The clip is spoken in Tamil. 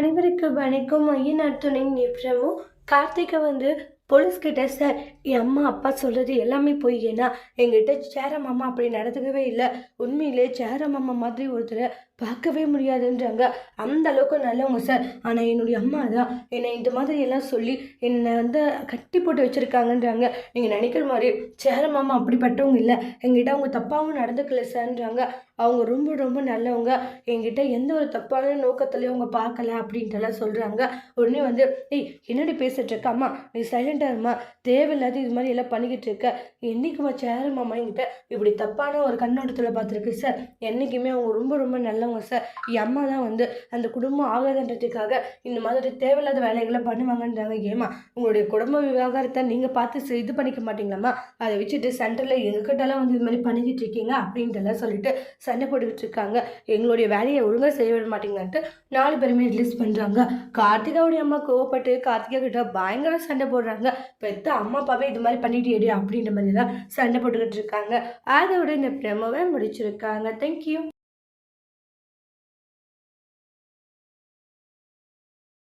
அனைவருக்கு வணக்கம். ஐயனார் துணை நிப்ரமும் கார்த்திகை வந்து போலீஸ்கிட்ட சார் என் அம்மா அப்பா சொல்கிறது எல்லாமே போய். ஏன்னா எங்கிட்ட சேர மாமா அப்படி நடந்துக்கவே இல்லை. உண்மையிலே சேர மாமா மாதிரி ஒருத்தரை பார்க்கவே முடியாதுன்றாங்க. அந்த அளவுக்கு நல்லவங்க சார். ஆனால் என்னுடைய அம்மா தான் என்னை இந்த மாதிரி எல்லாம் சொல்லி என்னை வந்து கட்டி போட்டு வச்சுருக்காங்கன்றாங்க. நீங்கள் நினைக்கிற மாதிரி சேர மாமா அப்படிப்பட்டவங்க இல்லை. எங்கிட்ட அவங்க தப்பாகவும் நடந்துக்கல சார்ன்றாங்க. அவங்க ரொம்ப ரொம்ப நல்லவங்க. என்கிட்ட எந்த ஒரு தப்பான நோக்கத்துலையும் அவங்க பார்க்கல அப்படின்ட்டுலாம் சொல்கிறாங்க உடனே வந்து ஏய் என்னடி பேசிட்டு அம்மா நீ சைலண்ட் இருமா தேவையில்லாத இது மாதிரி எல்லாம் பண்ணிக்கிட்டு இருக்க. என்றைக்குமா சேர மாமா என்கிட்ட இப்படி தப்பான ஒரு கண்ணோட்டத்தில் பார்த்துருக்கு சார் என்றைக்குமே அவங்க ரொம்ப ரொம்ப நல்லவங்க சார் என் அம்மா தான் வந்து அந்த குடும்பம் ஆகாதுன்றதுக்காக இந்த மாதிரி தேவையில்லாத வேலைகளை பண்ணுவாங்கன்றாங்க ஏமா உங்களுடைய குடும்ப விவகாரத்தை நீங்கள் பார்த்து செ- இது பண்ணிக்க மாட்டீங்களாம்மா? அதை வச்சுட்டு சென்டரில் எங்ககிட்டலாம் வந்து இது மாதிரி பண்ணிக்கிட்டு இருக்கீங்க அப்படின்ட்டுலாம் சொல்லிட்டு சண்டை போட்டுக்கிட்டு இருக்காங்க. எங்களுடைய வேலையை ஒழுங்காக செய்ய விட மாட்டீங்கன்ட்டு நாலு பேருமே ரிலீஸ் பண்ணுறாங்க கார்த்திகாவுடைய அம்மா கோவப்பட்டு கார்த்திகா கிட்ட பயங்கர சண்டை போடுறாங்க. பெத்த அம்மா அப்பாவே இது மாதிரி பண்ணிட்டு அப்படின்ற மாதிரி தான் சண்டை போட்டுக்கிட்டு இருக்காங்க. அதோட இந்த பிரமவை முடிச்சிருக்காங்க. தேங்க்யூ